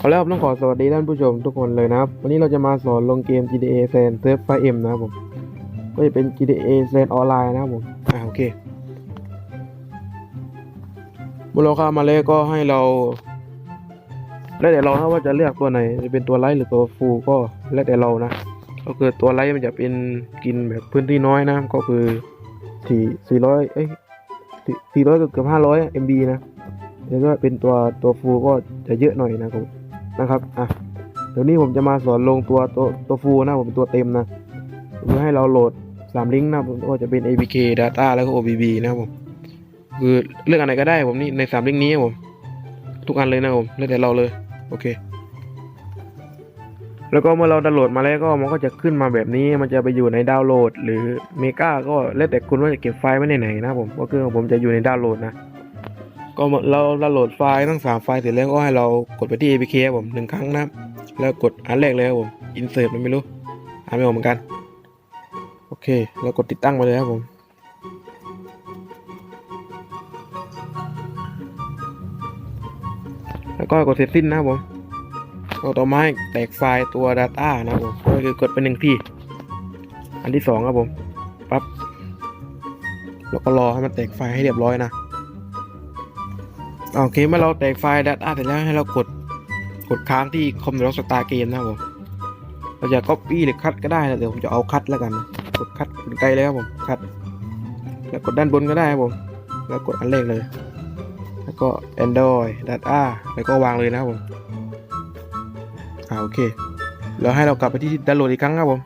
ขอแล้วต้องขอสวัสดีท่านผู้ชมทุกคนเลยนะครับ วันนี้เราจะมาสอนลงเกม GTA San s u r f 5M นะครับผม ก็จะเป็น GTA San ออนไลน์นะครับผม อ่าโอเคเมื่อเราเข้ามาแล้วก็ให้เราแล้วแต่เรานะว่าจะเลือกตัวไหน จะเป็นตัวไลท์หรือตัวฟูก็แล้วแต่เรานะ ก็คือตัวไลท์มันจะเป็นกินแบบพื้นที่น้อยนะ ก็คือสี่สี่ร้อยเอ้ยสี่ร้อยเกือบห้าร้อย MB นะ แล้วก็เป็นตัวตัวฟูก็จะเยอะหน่อยนะครับ นะครับอะเดี๋ยวนี้ผมจะมาสอนลงตัวตัวตัวฟูลนะผมเป็นตัวเต็มนะเพื่อให้เราโหลดสามลิงก์นะผมก็จะเป็น APK Data แล้วก็ OBB นะครับผมคือเลือกอันไหนก็ได้ผมนี่ในสามลิงก์นี้ผมทุกอันเลยนะผมแล้วแต่เราเลยโอเค แล้วก็เมื่อเราดาวน์โหลดมาแล้วก็มันก็จะขึ้นมาแบบนี้มันจะไปอยู่ในดาวน์โหลด หรือเมกาก็แล้วแต่คุณว่าจะเก็บไฟล์ไว้ในไหนนะผมก็คือผมจะอยู่ในดาวน์โหลดนะ ก็เราดาโหลดไฟล์ทั้งสามไฟล์เสร็จแล้วก็ให้เรากดไปที่ APK ครับผมหนึ่งครั้งนะครับแล้วกดอันแรกเลยครับผม insert มันไม่รู้อ่านไม่ออกเหมือนกัน โอเค แล้วกดติดตั้งไปเลยครับผมแล้วก็กดเสร็จสิ้นนะครับผมก็ต่อมาให้แตกไฟล์ตัว Data นะครับผมก็คือกดไปหนึ่งที่ อันที่สองครับผม ปั๊บ แล้วก็รอให้มันแตกไฟล์ให้เรียบร้อยนะ โอเคเมื่อเราแตกไฟล์ Data เสร็จแล้วให้เรากดกดค้างที่คอมพิวเตอร์สตาร์เกมนะครับผมเราจะ copy หรือคัดก็ได้นะเดี๋ยวผมจะเอาคัดแล้วกัน กดคัดไกลเลยครับผมคัดแล้วกดด้านบนก็ได้ครับผมแล้วกดอันแรกเลย แล้วก็ Android Data แล้วก็วางเลยนะครับผมอ่าโอเคแล้วให้เรากลับไปที่ดาวน์โหลดอีกครั้งครับผม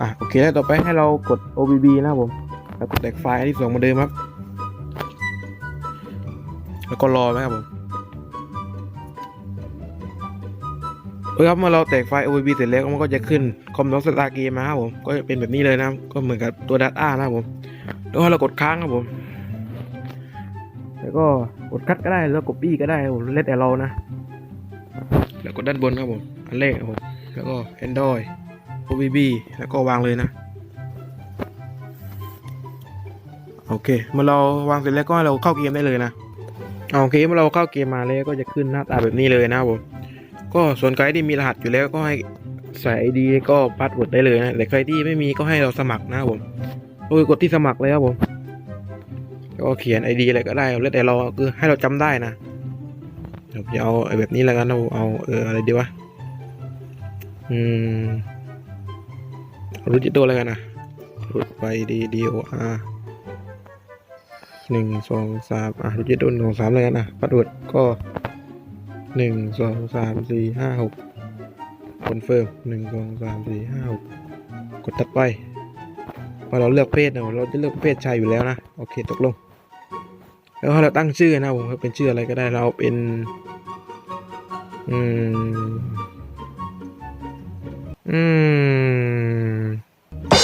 อะโอเคแล้วต่อไปให้เรากด OBB นะครับผมแล้วกดแตกไฟล์ที่สองเหมือนเดิมครับ แล้วก็รอไหมครับผมเออครับเมื่อเราแตกไฟล์ OBB เสร็จแล้วมันก็จะขึ้นคอมพิวเตอร์สตาร์เกมมาครับผมก็จะเป็นแบบนี้เลยนะก็เหมือนกับตัว Data นะครับผมแล้วเรากดค้างครับผม แล้วก็กดคัดก็ได้แล้วกดปี้ก็ได้ผมเล่นแต่เรานะ แล้วกดด้านบนครับผมอันแรกครับผมแล้วก็ Android OBB แล้วก็วางเลยนะโอเคเมื่อเราวางเสร็จแล้วก็เราเข้าเกมได้เลยนะ โอเคเมื่อเราเข้าเกมมาแล้วก็จะขึ้นหน้าตาแบบนี้เลยนะครับผมก็ส่วนใครที่มีรหัสอยู่แล้วก็ให้ใส่ ID ก็พาสเวิร์ดได้เลยนะแต่ใครที่ไม่มีก็ให้เราสมัครนะครับผมก็คือกดที่สมัครเลยครับผมแล้วก็เขียน ID อะไรก็ได้แล้วแต่เราคือให้เราจำได้นะเดี๋ยวจะเอาแบบนี้แล้วกันนะเอาเอออะไรดีวะอืมรู้จิตโตแล้วกันนะรูดไปดีดีโออาร์ หนึ่งสองสามอะดูจะโดนหนึ่งสามเลยกันนะปัดอวดก็หนึ่งสองสามสี่ห้าหกคอนเฟิร์มหนึ่งสองสามสี่ห้าหกกดตัดไปพอเราเลือกเพศเนาะเราจะเลือกเพศชายอยู่แล้วนะ โอเคตกลง แล้วถ้าเราตั้งชื่อนะผมเป็นชื่ออะไรก็ได้เราเป็น อืม อืม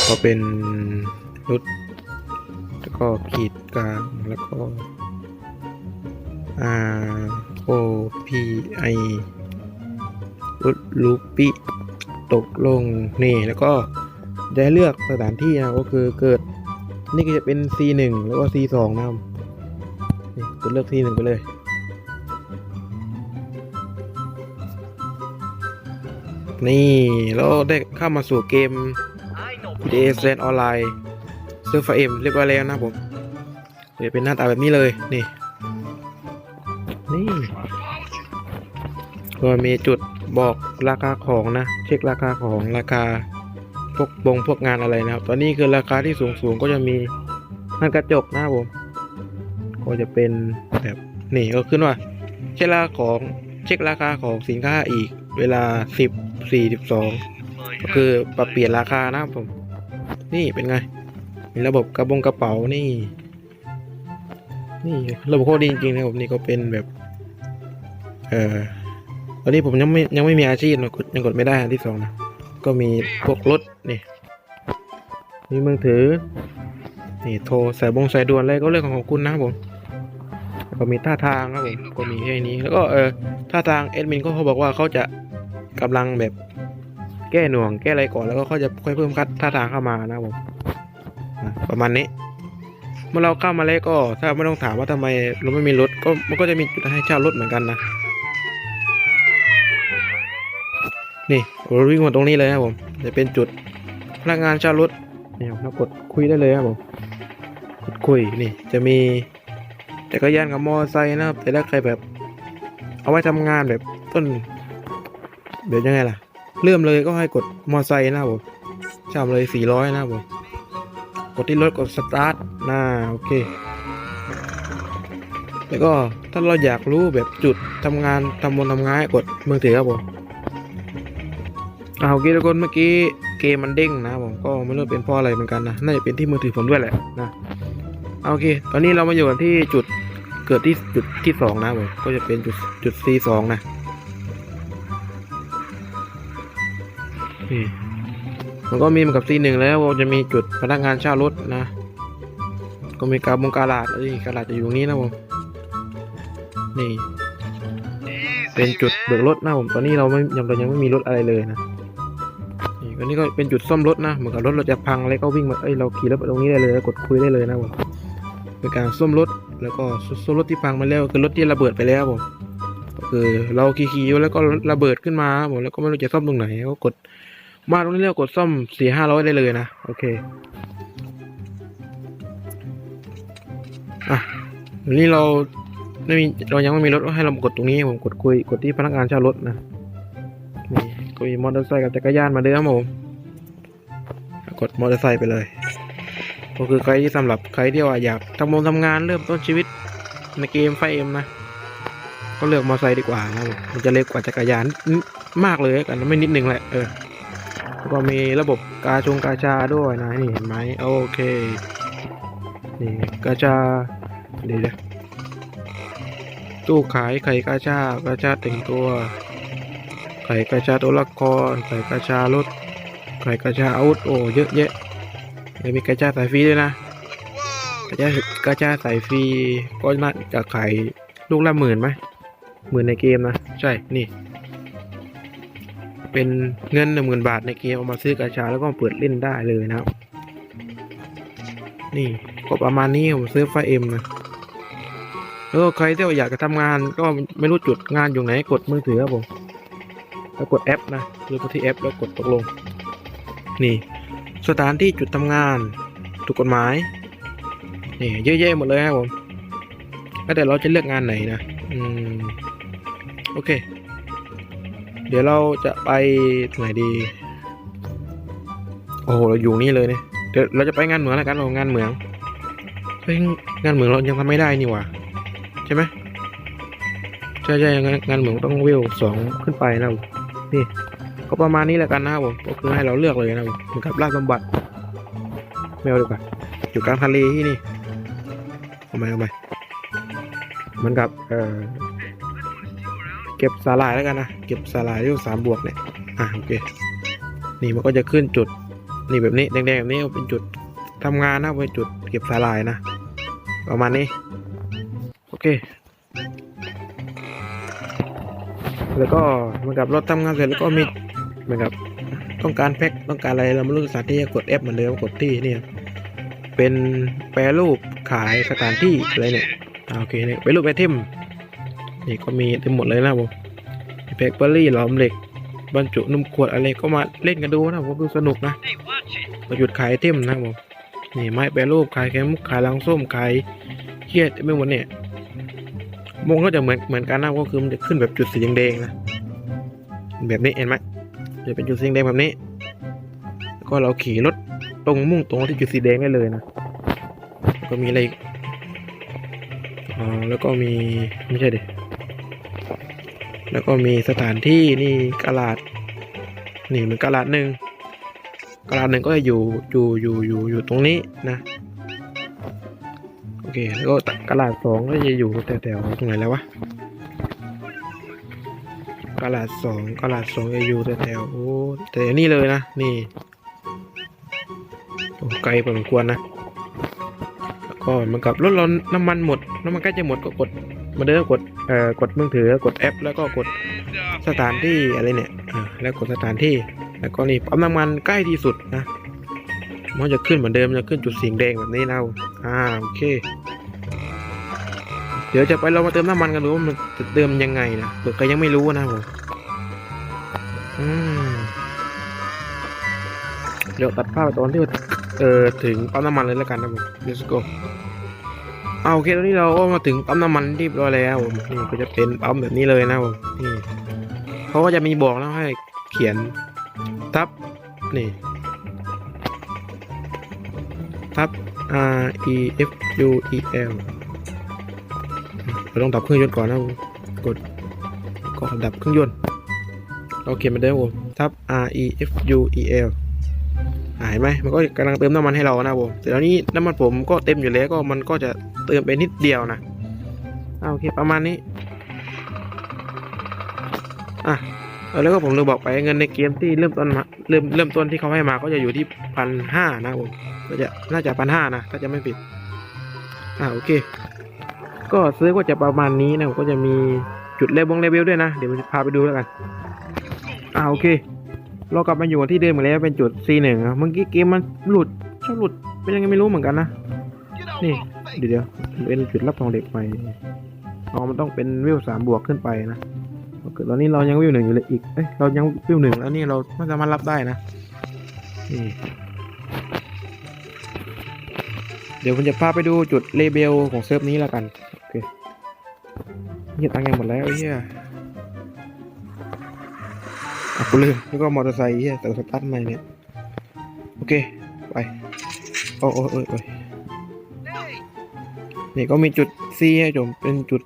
ก็เป็นรุด ก็ขีดกลางแล้วก็ R O P I รุดลูปิตกลงนี่แล้วก็จะให้เลือกสถานที่นะก็คือเกิดนี่ก็จะเป็น C 1แล้วก็ C 2 นะครับนี่กดเลือก C 1 ไปเลยนี่แล้วได้เข้ามาสู่เกม GTA San Online เซอร์ฟเอ็มเรียบร้อยแล้วนะผมเดี๋ยวเป็นหน้าตาแบบนี้เลยนี่ นี่ก็มีจุดบอกราคาของนะ เช็คราคาของราคาพวกบงพวกงานอะไรนะครับ ตอนนี้คือราคาที่สูงสูงๆก็จะมีม่านกระจกนะครับผม ก็จะเป็นแบบนี่ก็ขึ้นว่าเช็คราคาของเช็คราคาของสินค้าอีกเวลาสิบสี่สิบสองก็คือปรับเปลี่ยนราคานะครับผม นี่เป็นไง มีระบบกระบงกระเป๋านี่ นี่ระบบโคตรดีจริงๆนะผมนี่ก็เป็นแบบ เอ่อตอนนี้ผมยังไม่ยังไม่มีอาชีพนะกดยังกดไม่ได้อันที่สองนะก็มีพวกรถนี่มีมือถือนี่โทรสายบงสายด่วนอะไรก็เรื่องของคุณนะผมก็มีท่าทางครับผมก็มีแค่นี้ แล้วก็เออท่าทางเอดมินก็เขาบอกว่าเขาจะกำลังแบบแก้หน่วงแก้อะไรก่อนแล้วก็เขาจะค่อยเพิ่มคัดท่าทางเข้ามานะครับผม ประมาณนี้ เมื่อเราเข้ามาแล้วก็ถ้าไม่ต้องถามว่าทำไมเราไม่มีรถก็มันก็จะมีจุดให้เช่ารถเหมือนกันนะ นี่เราวิ่งมาตรงนี้เลยครับผมจะเป็นจุดพนักงานเช่ารถเนี่ยเรากดคุยได้เลยครับผมกดคุยนี่จะมีจักรยานกับมอเตอร์ไซค์นะครับแต่ถ้าใครแบบ เอาไว้ทำงานแบบต้นเดี๋ยวยังไงล่ะ เริ่มเลยก็ให้กดมอเตอร์ไซค์นะครับผมชามเลยสี่ร้อยนะครับผม ดที่รถกดสตาร์ทน่าโอเค แล้วก็ถ้าเราอยากรู้แบบจุดทำงานทำบนทำงานกดมือถือครับผมอ่าโอเคทุกคนเมื่อกี้เกมมันเด้งนะผมก็ไม่รู้เป็นเพราะอะไรเหมือนกันนะน่าจะเป็นที่มือถือผมด้วยแหละนะอ่าโอเค ตอนนี้เรามาอยู่กันที่จุดเกิดที่จุดที่สองนะผมก็จะเป็นจุดจุด C สองนะนี่ มันก็มีเหมือนกับ C หนึ่งแล้วจะมีจุดพนักงานเช่ารถนะ ก็มีการบงการาดเอ้ยการาดจะอยู่ตรงนี้นะผมนี่ เป็นจุดเบิกรถนะผมตอนนี้เราไม่ยังเรายังไม่มีรถอะไรเลยนะนี่อันนี้ก็เป็นจุดซ่อมรถนะเหมือนกับรถเราจะพังอะไรก็วิ่งมาเอ้ยเราขี่รถตรงนี้ได้เลยแล้วกดคุยได้เลยนะผมเป็นการซ่อมรถแล้วก็ซ่อมรถที่พังมาแล้วคือรถที่ระเบิดไปแล้วผมก็คือเราขี่ๆแล้วก็ระเบิดขึ้นมาผมแล้วก็ไม่รู้จะซ่อมตรงไหนก็กด มาตรงนี้แล้วกดซ่อมสี่ห้าร้อยได้เลยนะ โอเค อะวันนี้เราไม่มีเรายังไม่มีรถก็ให้เรากดตรงนี้ผมกดคุยกดที่พนักงานเช่ารถนะนี่ก็มีมอเตอร์ไซค์กับจักรยานมาเด้อครับผมกดมอเตอร์ไซค์ไปเลย ก็คือใครที่สำหรับใครที่ว่าอยากทำงานทำงานเริ่มต้นชีวิตในเกมไฟเอ็มนะก็เลือกมอเตอร์ไซค์ดีกว่านะผมมันจะเล็กกว่าจักรยานมากเลยกันไม่นิดนึงแหละเออ ก็มีระบบกาชงกาชาด้วยนะนี่เห็นไหมโอเคนี่กาชาดีเดี๋ยตู้ขายไข่กาชากาชาแต่งตัว ไข่กาชาตัวละครไข่กาชารถไข่กาชาอาวุธโอ้เยอะแยะแล้วมีกาชาสายฟรีด้วยนะกาชากาชาสายฟรีก็น่าจะขายลูกละหมื่นไหมหมื่นในเกมนะ ใช่นี่ เป็นเงินหนึ่งหมื่นบาทในเกมเอามาซื้อกาชาแล้วก็เปิดเล่นได้เลยนะครับ นี่ก็ประมาณนี้ผมซื้อไฟเอ็มนะแล้วก็ใครที่อยากจะทำงานก็ไม่รู้จุดงานอยู่ไหนกดมือถือครับผมแล้วกดแอปนะหรือกดที่แอปแล้วกดตกลง นี่ สถานที่จุดทำงานถูกกฎหมายนี่เยอะแยะหมดเลยครับผมแล้วแต่เราจะเลือกงานไหนนะ อืม โอเค เดี๋ยวเราจะไปไหนดี โอ้โห เราอยู่นี่เลยเนี่ย เดี๋ยวเราจะไปงานเหมืองแล้วกันเรางานเหมืองเฮ้ยงานเหมืองเรายังทำไม่ได้นี่หว่าใช่ไหมใช่ใช่งานงานเหมืองต้องวิวสองขึ้นไปนะนี่ก็ประมาณนี้แหละกันนะครับผมก็คือให้เราเลือกเลยนะครับผมเหมือนกับราชสมบัติไม่เอาดีกว่าอยู่กลางทะเลที่นี่ทำไมทำไมเหมือนกับเอ่อ เก็บสาหร่ายแล้วกันนะเก็บสาหร่ายที่สามบวกเนี่ยอะโอเคนี่มันก็จะขึ้นจุดนี่แบบนี้แดงๆแบบนี้เป็นจุดทำงานนะเป็นจุดเก็บสาหร่ายนะ ประมาณนี้โอเค แล้วก็เหมือนกับราทำงานเสร็จแล้วก็มีเหมือนกับต้องการแพ็คต้องการอะไรเราไม่รู้สถานที่กด F เหมือนเดิมกดที่เนี่ยเป็นแปรรูปขายสถานที่อะไรเนี่ยโอเคเนี่ยแปรรูปไอเทม นี่ก็มีเต็มหมดเลยนะผมแพ็คเบอร์รี่หลอมเหล็ก บรรจุนมขวดอะไรก็มาเล่นกันดูนะผมดูสนุกนะมาหยุดขายไอเทมนะผมนี่ไม้แปรรูปขายแคมุกขายลังส้มขายเครียดไม่หมดเนี่ยมงก็จะเหมือนเหมือนกันนะก็คือมันจะขึ้นแบบจุดสีแดงๆนะแบบนี้เห็นไหมจะเป็นจุดสีแดงแบบนี้ก็เราขี่รถตรงมุ่งตรงที่จุดสีแดงได้เลยนะก็มีอะไรอ๋อแล้วก็มีไม่ใช่เดิ แล้วก็มีสถานที่นี่กะลาด นี่มือนกะลาดหนึ่งกะลาดหนึ่งก็จะอยู่อยู่อยู่อยู่อยู่ตรงนี้นะโอเคแล้วก็กระดาษสองก็จะอยู่แถวๆตรงไหนแล้ววะกระดาษสองกระดาษสองจะอยู่แถวๆโอ้แต่นี่เลยนะนี่ไกลพอสมควรนะแล้วก็เหมันกับรถเราน้ำมันหมดน้ำมันใกล้จะหมดก็กดมาเดิมกด เอ่อกดมือถือกดแอป แล้วก็กดสถานที่อะไรเนี่ยอ่าแล้วกดสถานที่แล้วก็นี่ปั๊มน้ำมันใกล้ที่สุดนะมันจะขึ้นเหมือนเดิมจะขึ้นจุดสีแดงแบบนี้นะอ่าโอเค เดี๋ยวจะไปเรามาเติมน้ำมันกันดูว่ามันจะเติมยังไงนะเผื่อใครยังไม่รู้นะผมอืมเดี๋ยวตัดภาพตอนที่เออถึงปั๊มน้ำมันเลยแล้วกันนะผม let's go เอาโอเคตอนนี้เราก็มาถึงปั๊มน้ำมันเรียบร้อยแล้วผมนี่ก็จะเป็นปั๊มแบบนี้เลยนะผมนี่เขาก็จะมีบอกแล้วให้เขียนทับนี่ทับ R E F U E L เราต้องดับเครื่องยนต์ก่อนนะผมกดกดดับเครื่องยนต์เราเขียนมาได้ผมทับ R E F U E L หายไหมมันก็กำลังเติมน้ำมันให้เรานะผมแต่ตอนนี้น้ำมันผมก็เต็มอยู่แล้วก็มันก็จะ เติมไปนิดเดียวนะอ่าโอเคประมาณนี้อะแล้วก็ผมลืมบอกไปเงินในเกมที่เริ่มต้นมาเริ่มเริ่มต้นที่เขาให้มาก็จะอยู่ที่พันห้านะผมก็จะน่าจะพันห้านะถ้าจะไม่ผิดอ่าโอเค ก็ซื้อก็จะประมาณนี้นะผมก็จะมีจุดเลเวลเลเวลด้วยนะเดี๋ยวพาไปดูแล้วกันอ่าโอเค เรากลับมาอยู่ที่เดิมอีกแล้วเป็นจุด C1 อะเมื่อกี้เกมมันหลุดชอบหลุดเป็นยังไงไม่รู้เหมือนกันนะนี่ เดี๋ยวเดี๋ยวเป็นจุดรับทองเหล็กไปอ๋อมันต้องเป็นวิวสามบวกขึ้นไปนะโอเคตอนนี้เรายังวิวหนึ่งอยู่เลยอีกเอ้ยเรายังวิวหนึ่งแล้วนี่เราไม่สามารถรับได้นะนี่เดี๋ยวผมจะพาไปดูจุดเลเบลของเซิร์ฟนี้แล้วกันโอเคเงียตังค์ยังหมดแล้วเหี้ยอะกูลืมแล้วก็มอเตอร์ไซค์เหี้ยแต่สตาร์ทใหม่เนี่ยโอเคไปโอ้โอ้โอ้ยโอ้ย นี่ก็มีจุด C ให้ชมเป็นจุด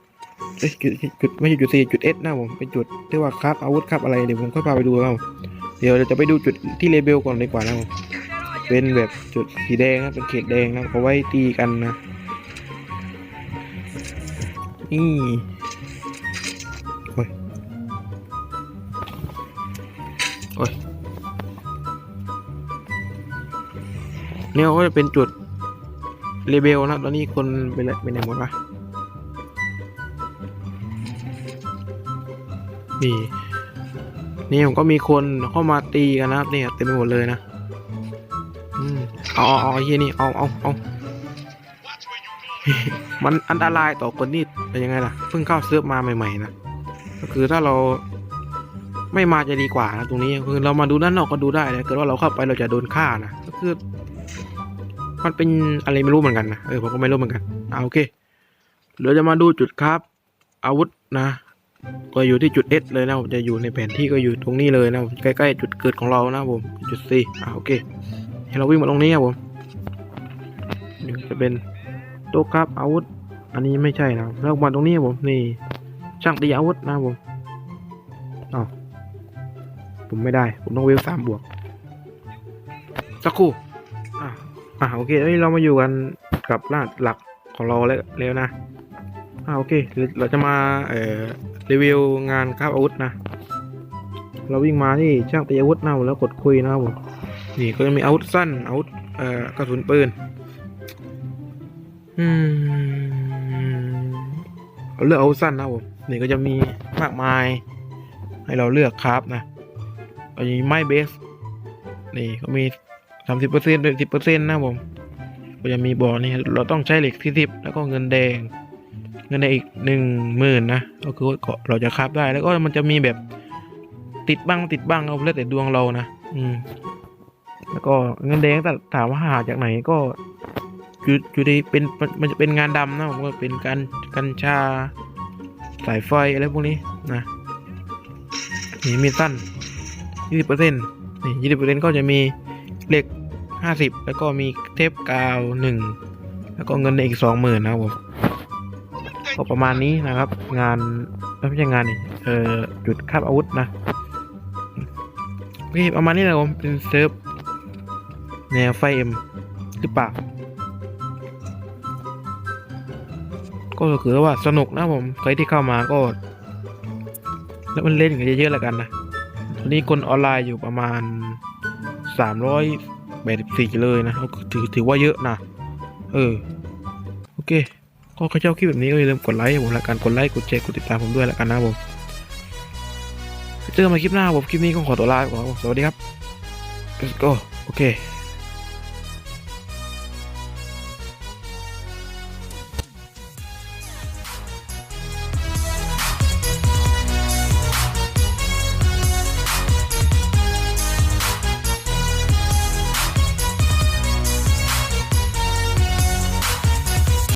จุดจุดไม่ใช่จุด C จุด S นะผมเป็นจุดที่ว่าครับอาวุธครับอะไรเดี๋ยวผมค่อยพาไปดูครับเดี๋ยวเราจะไปดูจุดที่เลเบลก่อนดีกว่านะผมเป็นแบบจุดสีแดงนะเป็นเขตแดงนะเขาไว้ตีกันนะนี่โอ้ยโอ้ยเนี่ยก็จะเป็นจุด เลเบลนะตอนนี้คนไปไหนไปไหนหมดวะนี่นี่ผมก็มีคนเข้ามาตีกันนะครับเนี่ยเต็มไปหมดเลยนะอืมเอาเอาเอาเฮียนี่เอาเอาเอามันอันตรายต่อคนที่เป็นยังไงล่ะเพิ่งเข้าเซิร์ฟมาใหม่ๆนะก็คือถ้าเราไม่มาจะดีกว่านะตรงนี้คือเรามาดูด้านนอกก็ดูได้นะเกิดว่าเราเข้าไปเราจะโดนฆ่านะก็คือ มันเป็นอะไรไม่รู้เหมือนกันนะเออผมก็ไม่รู้เหมือนกันเอาโอเคเดี๋ยวจะมาดูจุดครับ อาวุธนะ ก็อยู่ที่จุด S เลยนะผมจะอยู่ในแผนที่ก็อยู่ตรงนี้เลยนะใกล้ๆจุดเกิดของเรานะผมจุด C อ่าโอเคให้เราวิ่งมาตรงนี้ครับผมจะเป็นโต๊ะครับอาวุธ อันนี้ไม่ใช่นะแล้วมาตรงนี้ครับผมนี่ช่างตีอาวุธนะผมอ้าวผมไม่ได้ ผมต้องเวลสามบวก สักครู่ อ่าโอเคตอนนี้เรามาอยู่กันกับรหัสหลักของเราแล้วแล้วนะอ่าโอเคเราจะมาเอ่อรีวิวงานครับอาวุธนะ เราวิ่งมาที่ช่างตีอาวุธนะแล้วกดคุยนะครับผมนี่ก็จะมีอาวุธสั้นอาวุธเอ่อกระสุนปืนอืมเอาเลือกอาวุธสั้นนะผมนี่ก็จะมีมากมาย ให้เราเลือกครับนะก็จะมีไม้เบสนี่ก็มี สามสิบเปอร์เซ็นต์สิบเปอร์เซ็นต์นะผมก็จะมีบอกนี่เราต้องใช้เหล็กที่สิบแล้วก็เงินแดง เงินแดงอีกหนึ่งหมื่นนะก็คือเราจะคราบได้แล้วก็มันจะมีแบบติดบ้างติดบ้างเอาแล้วแต่ดวงเรานะอืม แล้วก็เงินแดงแต่ถามว่าหาจากไหนก็อยู่อยู่ในเป็นมันจะเป็นงานดำนะผมว่าเป็นการกัญชาสายไฟอะไรพวกนี้นะนี่มีสั้นยี่สิบเปอร์เซ็นต์นี่ยี่สิบเปอร์เซ็นต์ก็จะมี เหล็กห้าสิบแล้วก็มีเทปกาวหนึ่งแล้วก็เงินอีกสองหมื่นนะครับผมก็ประมาณนี้นะครับ งานไม่ใช่งานนี่เอ่อจุดคาบอาวุธนะโอเคประมาณนี้นะผมเป็นเซิร์ฟแนวไฟเอ็มหรือเปล่าก็คือว่าสนุกนะผมใครที่เข้ามาก็ แล้วมันเล่นกันเยอะๆแล้วกันนะตอนนี้คนออนไลน์อยู่ประมาณ สามร้อยแปดสิบสี่เลยนะถือถือว่าเยอะนะ เออ โอเค ก็ใครชอบคลิปแบบนี้ก็อย่าลืมกดไลค์ผมละกัน กดไลค์ กดแชร์ กดติดตามผมด้วยละกันนะผมเจอกันใหม่คลิปหน้าผมคลิปนี้ก็ขอตัวลาไปก่อนสวัสดีครับ let's go โอเค